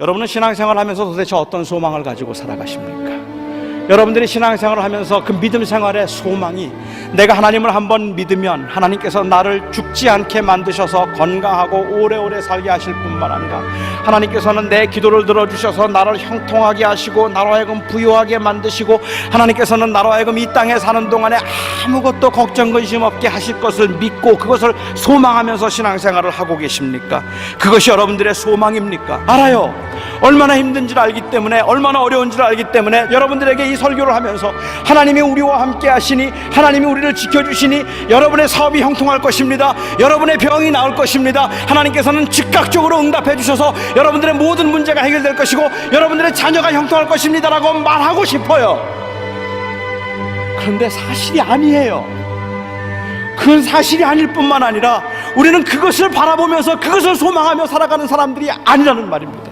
여러분은 신앙생활 하면서 도대체 어떤 소망을 가지고 살아가십니까? 여러분들이 신앙생활을 하면서 그 믿음 생활의 소망이 내가 하나님을 한번 믿으면 하나님께서 나를 죽지 않게 만드셔서 건강하고 오래오래 살게 하실 뿐만 아니라 하나님께서는 내 기도를 들어주셔서 나를 형통하게 하시고 나로 하여금 부유하게 만드시고 하나님께서는 나로 하여금 이 땅에 사는 동안에 아무것도 걱정 근심 없게 하실 것을 믿고 그것을 소망하면서 신앙생활을 하고 계십니까? 그것이 여러분들의 소망입니까? 알아요. 얼마나 힘든지를 알기 때문에 얼마나 어려운지를 알기 때문에 여러분들에게 이 설교를 하면서 하나님이 우리와 함께 하시니 하나님이 우리를 지켜주시니 여러분의 사업이 형통할 것입니다. 여러분의 병이 나을 것입니다. 하나님께서는 즉각적으로 응답해 주셔서 여러분들의 모든 문제가 해결될 것이고 여러분들의 자녀가 형통할 것입니다라고 말하고 싶어요. 그런데 사실이 아니에요. 그건 사실이 아닐 뿐만 아니라 우리는 그것을 바라보면서 그것을 소망하며 살아가는 사람들이 아니라는 말입니다.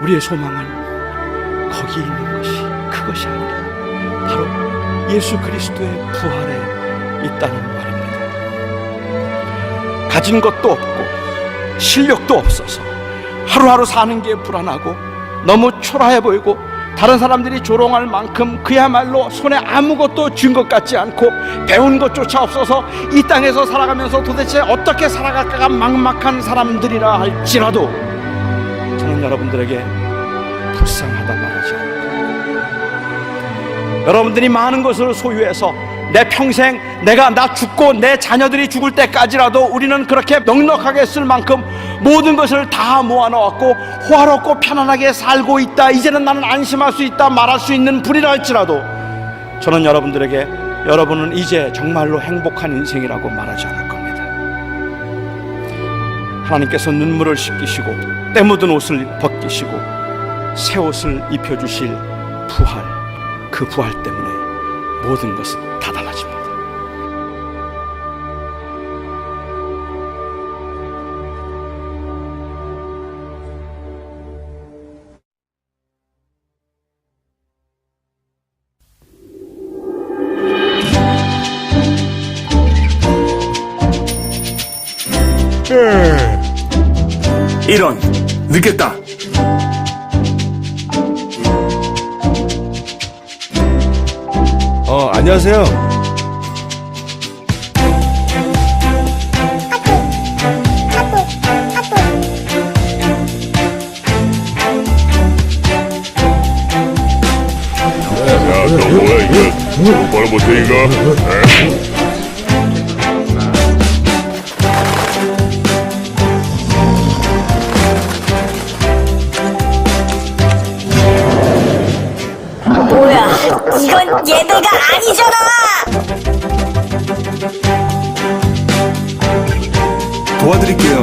우리의 소망은 거기에 있는 것이 그것이 아니라 바로 예수 그리스도의 부활에 있다는 말입니다. 가진 것도 없고 실력도 없어서 하루하루 사는 게 불안하고 너무 초라해 보이고 다른 사람들이 조롱할 만큼 그야말로 손에 아무것도 쥔 것 같지 않고 배운 것조차 없어서 이 땅에서 살아가면서 도대체 어떻게 살아갈까가 막막한 사람들이라 할지라도 저는 여러분들에게 불쌍하다 말하지 않을까. 여러분들이 많은 것을 소유해서 내 평생 내가 나 죽고 내 자녀들이 죽을 때까지라도 우리는 그렇게 넉넉하게 쓸 만큼 모든 것을 다 모아놓았고 호화롭고 편안하게 살고 있다. 이제는 나는 안심할 수 있다 말할 수 있는 분이라 할지라도 저는 여러분들에게 여러분은 이제 정말로 행복한 인생이라고 말하지 않을 겁니다. 하나님께서 눈물을 씻기시고 때 묻은 옷을 벗기시고 새 옷을 입혀주실 부활 그 부활 때문에 모든 것은 다 달라집니다. 이런 늦겠다. 어, 안녕하세요. 야, 너 뭐야 이거? 똑바로 못해 이거? 뭐 얘들가 아니잖아 도와드릴게요.